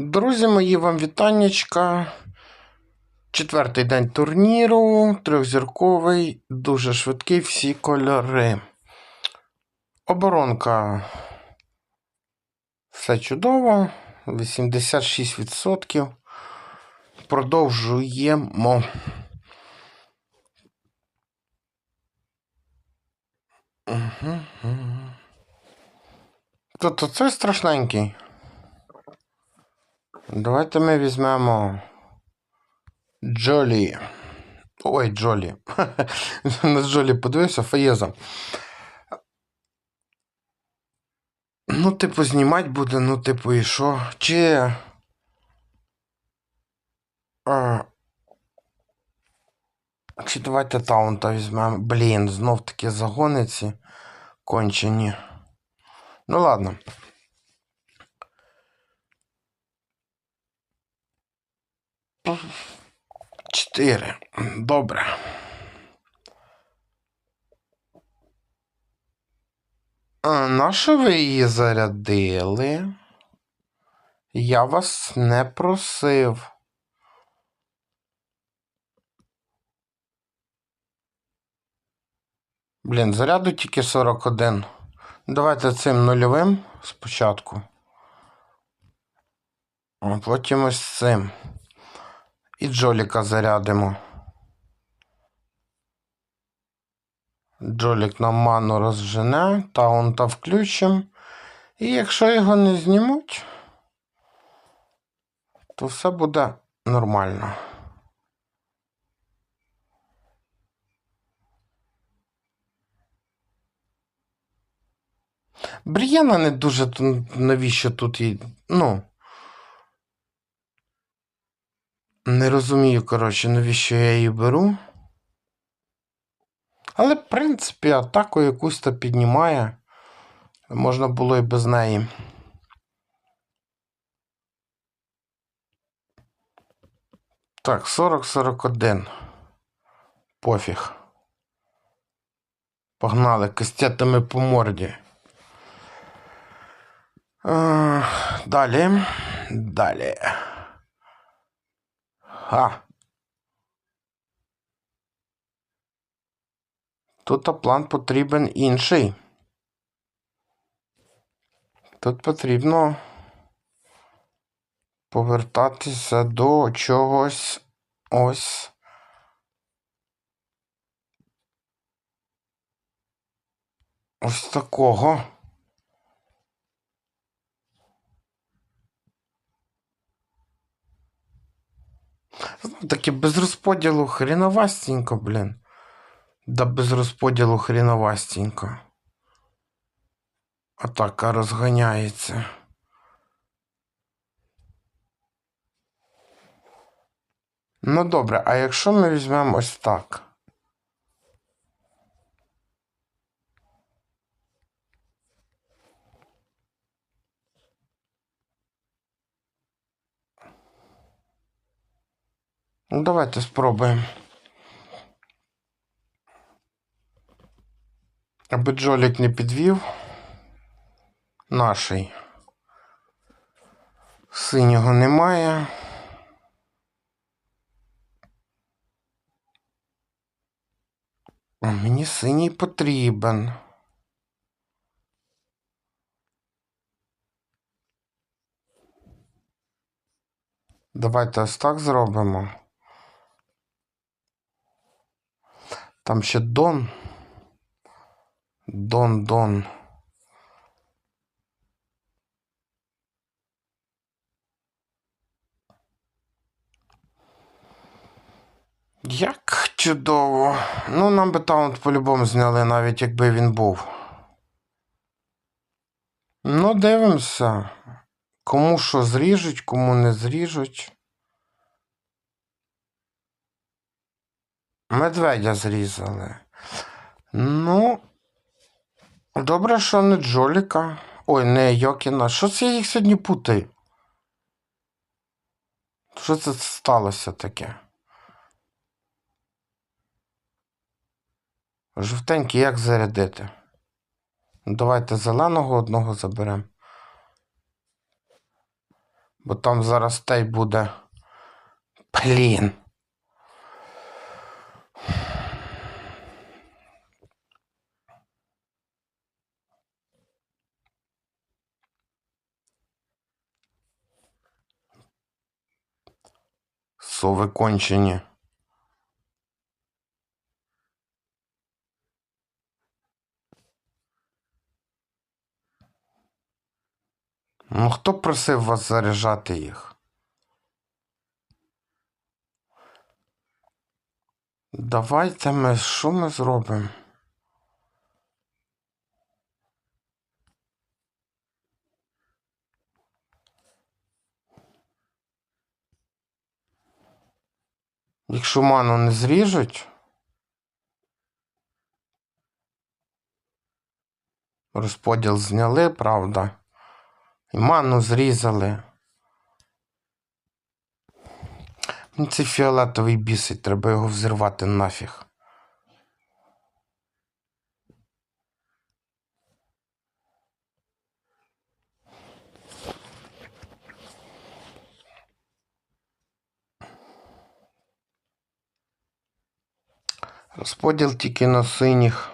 Друзі мої, вам вітаннячка. Четвертий день турніру, трьохзірковий, дуже швидкий, всі кольори. Оборонка. Все чудово. 86%. Продовжуємо. Тобто це страшненький. Давайте ми візьмемо Джолі. Ой, Джолі. На Джолі подивився, Фаєза. Ну, типу, знімати буде, ну, типу, і що? Чи. А... Чи давайте таунта візьмемо. Блін, знов таки загониці кончені. Ну ладно. Чотири. Добре. А на що ви її зарядили? Я вас не просив. Блін, заряду тільки 41. Давайте цим нульовим спочатку. А потім ось цим. І Джоліка зарядимо. Джолік нам ману розжене, таунта включимо. І якщо його не знімуть, то все буде нормально. Брієна не дуже навіщо тут їй. Ну. Не розумію, коротше, навіщо я її беру. Але, в принципі, атаку якусь то піднімає. Можна було і без неї. Так, 40-41. Пофіг. Погнали кастетами по морді. Е, Далі. Далі. Ха. Тут план потрібен інший. Тут потрібно повертатися до чогось ось. Ось такого. Знов таки без розподілу хріновастенько, блін. Да без розподілу хріновастенько. Атака розганяється. Ну добре, а якщо ми візьмемо ось так? Ну, давайте спробуємо. Аби Джолік не підвів. Наший. Синього немає. А мені синій потрібен. Давайте ось так зробимо. Там ще Дон. Дон, Дон. Як чудово. Ну, нам би таунт по-любому зняли, навіть якби він був. Ну, дивимося. Кому що зріжуть, кому не зріжуть. Медведя зрізали. Ну. Добре, що не Джоліка. Ой, не Йокіна. Що це я їх сьогодні путаю? Що це сталося таке? Жовтенький як зарядити? Ну, Давайте зеленого одного заберемо. Бо там зараз той буде. Блін. Сови кончені. Ну, хто просив вас заряджати їх? Давайте ми що ми зробимо? Якщо ману не зріжуть. Розподіл зняли, правда. І ману зрізали. Мені цей фіолетовий бісить, треба його взірвати нафіг. Розподіл тільки на синіх.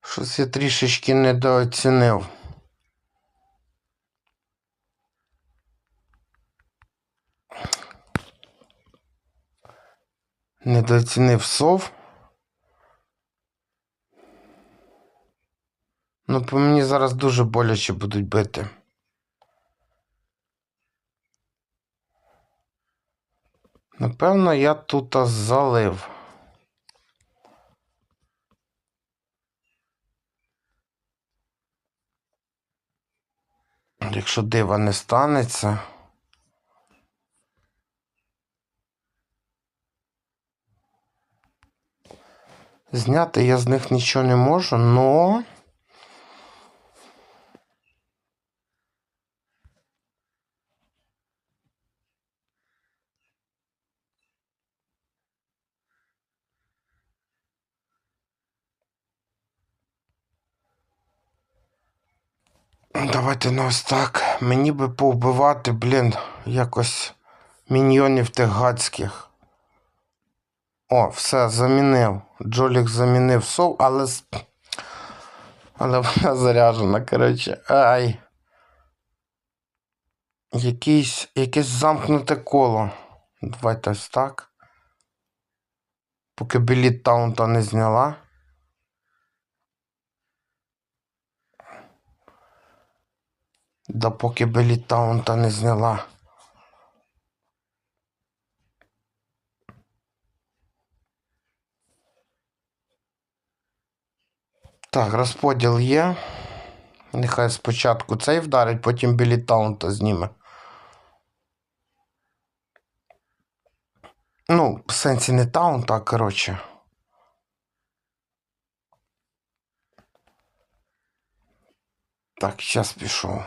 Щось я трішечки недооцінив. Недооцінив сов. Ну, по мені зараз дуже боляче будуть бити. Напевно, я тут залив. Якщо дива не станеться. Зняти я з них нічого не можу, но. Давайте ну ось так. Мені би повбивати, блін, якось міньйонів тих гадських. О, все, замінив. Джолік замінив сов, але. Але вона заряджена, коротше. Ай. Якийсь, якесь замкнуте коло. Давайте ось так. Поки біліт таунта не зняла. Да поки біліт таунта не зняла. Так, розподіл є. Нехай спочатку цей вдарить, потім біліт таунта зніме. Ну, в сенсі не таунта, а коротше. Так, зараз пішов.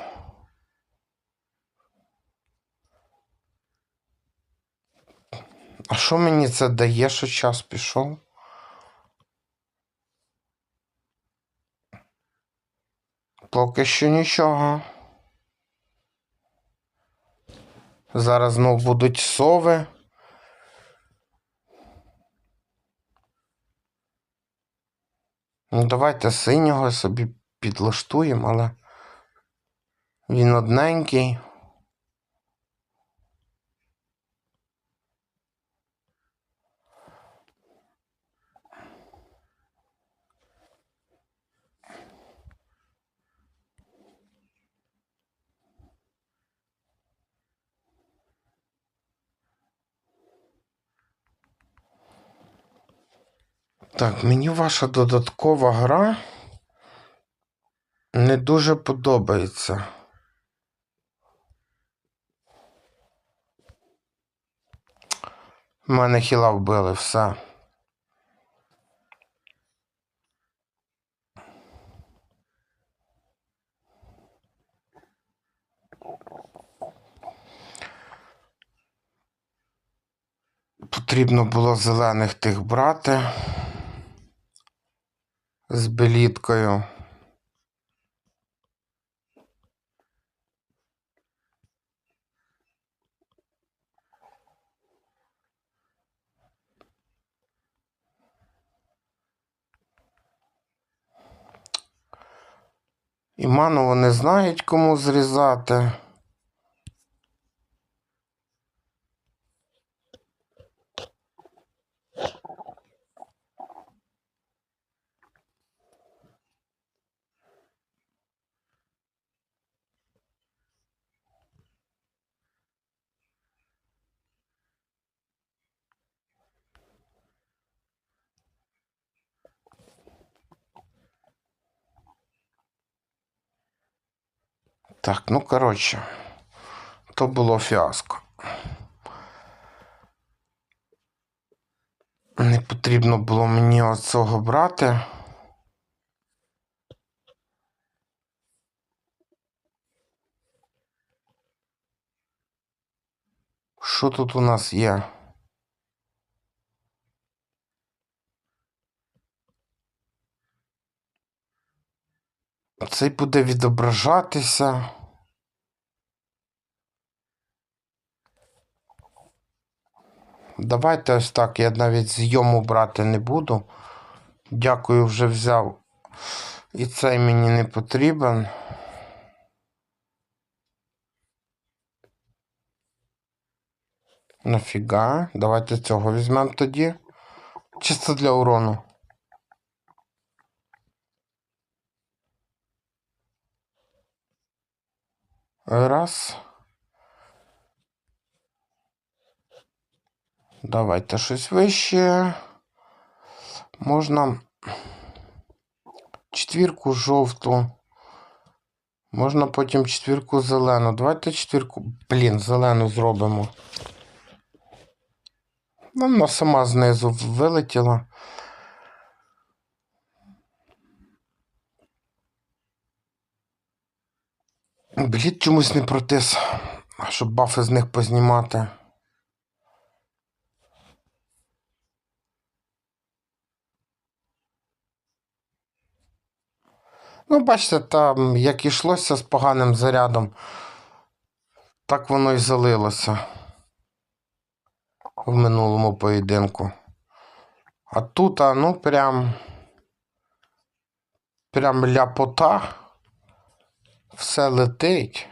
А що мені це дає, що час пішов? Поки що нічого. Зараз знов будуть сови. Ну, давайте синього собі підлаштуємо, але він одненький. Так, мені ваша додаткова гра не дуже подобається. У Мене хіла вбили, все. потрібно було зелених тих брати з беліткою. І ману вони знають, кому зрізати. Так, ну коротше, то було фіаско. Не потрібно було мені оцього брати. Що тут у нас є? Цей буде відображатися. Давайте ось так. Я навіть зйому брати не буду. Дякую, вже взяв. І цей мені не потрібен. Нафіга? Давайте цього візьмемо тоді. Чисто для урону. Раз. Давайте щось вище. Можна четвірку жовту. Можна потім четвірку зелену. Давайте четвірку. Блін, зелену зробимо. Вона сама знизу вилетіла. Блін, чомусь не протис, щоб бафи з них познімати. Ну, бачите, там як ішлося з поганим зарядом, так воно і залилося в минулому поєдинку. А тут, а, ну, прям. Прям ляпота. Все летить.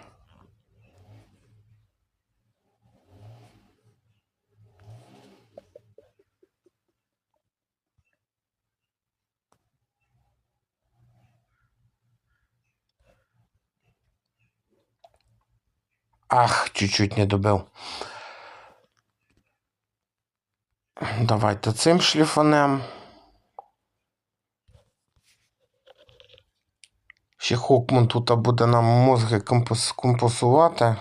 Ах, чуть-чуть не добив. Давайте цим шліфанем. Ще Хокман тут буде нам мозги компос, компосувати.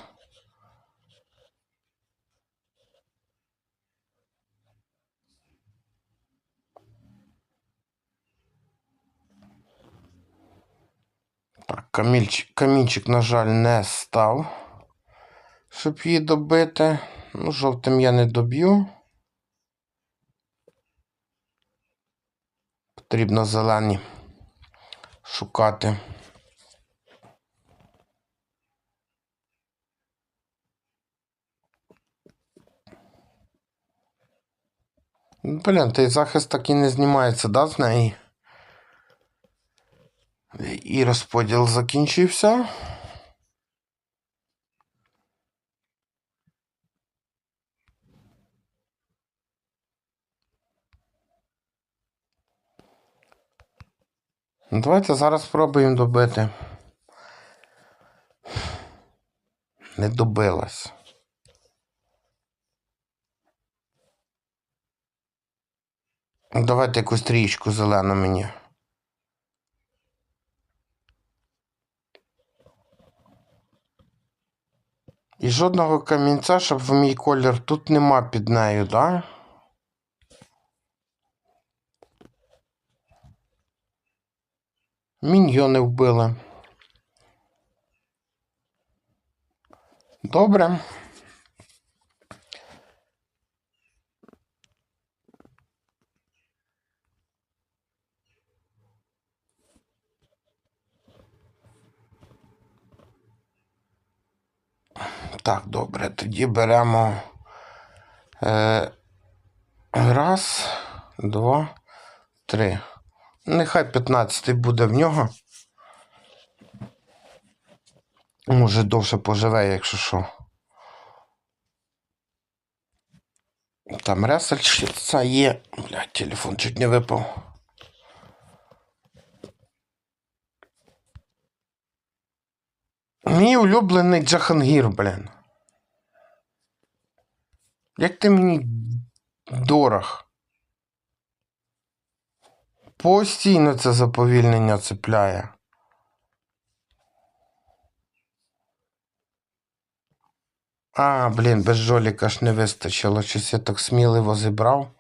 Так, камільчик, камінчик, на жаль, не став, щоб її добити. Ну, жовтим я не доб'ю. Потрібно зелені шукати. Блін, той захист так і не знімається, да, з неї? І розподіл закінчився. Ну, Давайте зараз спробуємо добити. Не добилась. Давайте якусь трієчку зелену мені. І жодного камінця, щоб в мій колір тут нема під нею, да? Міньйони вбили. Добре. Так, добре, тоді беремо. Е, раз, два, три. Нехай 15 буде в нього. Може довше поживе, якщо що. Там ресельщиця є. Блядь, телефон чуть не випав. Мій улюблений Джахангір, блін. Як ти мені дорог? Постійно це заповільнення цепляє. А, блін, без жоліка ж не вистачило. Щось я так сміливо зібрав.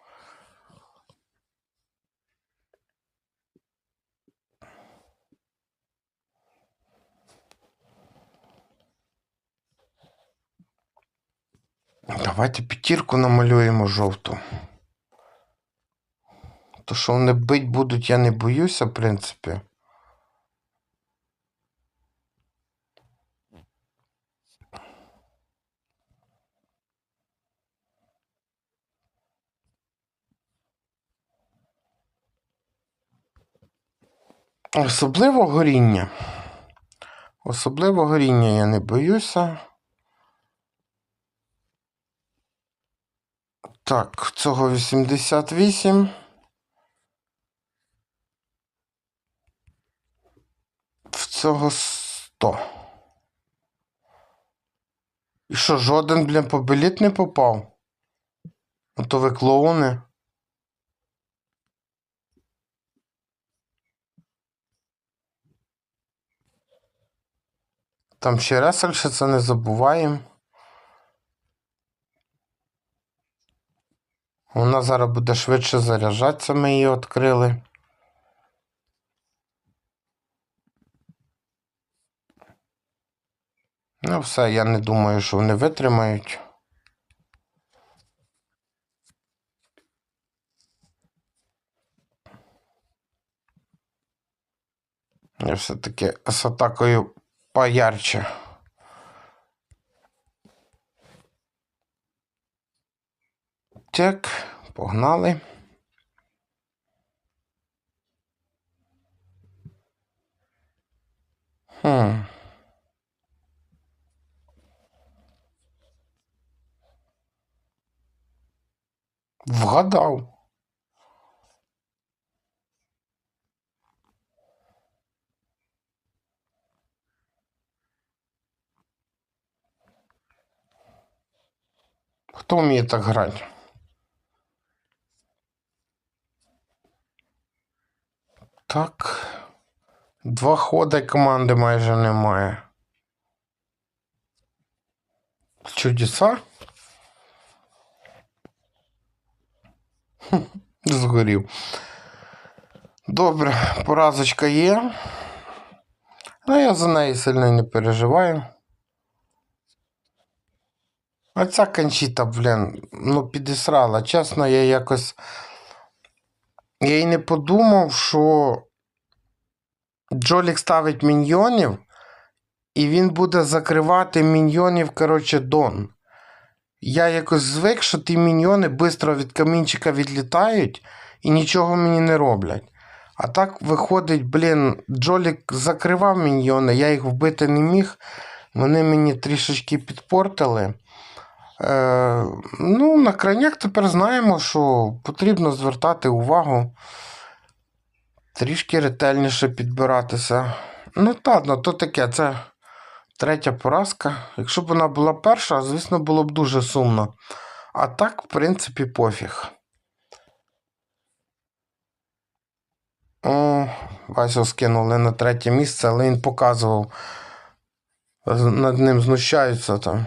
Давайте п'ятірку намалюємо жовту. То, що вони бить будуть, я не боюся, в принципі. Особливо горіння. Особливо горіння я не боюся. Так, цього 88. В цього 100. І що, жоден, блін, побеліт не попав? Ото ви клоуни. Там ще ресель, ще це не забуваємо. Вона зараз буде швидше заряджатися, ми її відкрили. Ну, все, я не думаю, що вони витримають. Я все-таки з атакою поярче. Так, погнали. Хм. Вгадав. Хто вміє так грати? Так. Два ходи команди майже немає. Чудеса? Згорів. Добре, поразочка є. Ну, я за неї сильно не переживаю. А ця кончіта, блін, ну підісрала. Чесно, я якось. Я й не подумав, що Джолік ставить міньйонів, і він буде закривати міньйонів, коротше, Дон. Я якось звик, що ті міньйони швидко від камінчика відлітають і нічого мені не роблять. А так виходить, блін, Джолік закривав міньйони, я їх вбити не міг. Вони мені трішечки підпортили. Е, ну, на крайняк тепер знаємо, що потрібно звертати увагу, трішки ретельніше підбиратися. Ну, так, ну то таке, це третя поразка. Якщо б вона була перша, звісно, було б дуже сумно. А так, в принципі, пофіг. О, Васю скинули на третє місце, але він показував. Над ним знущаються там.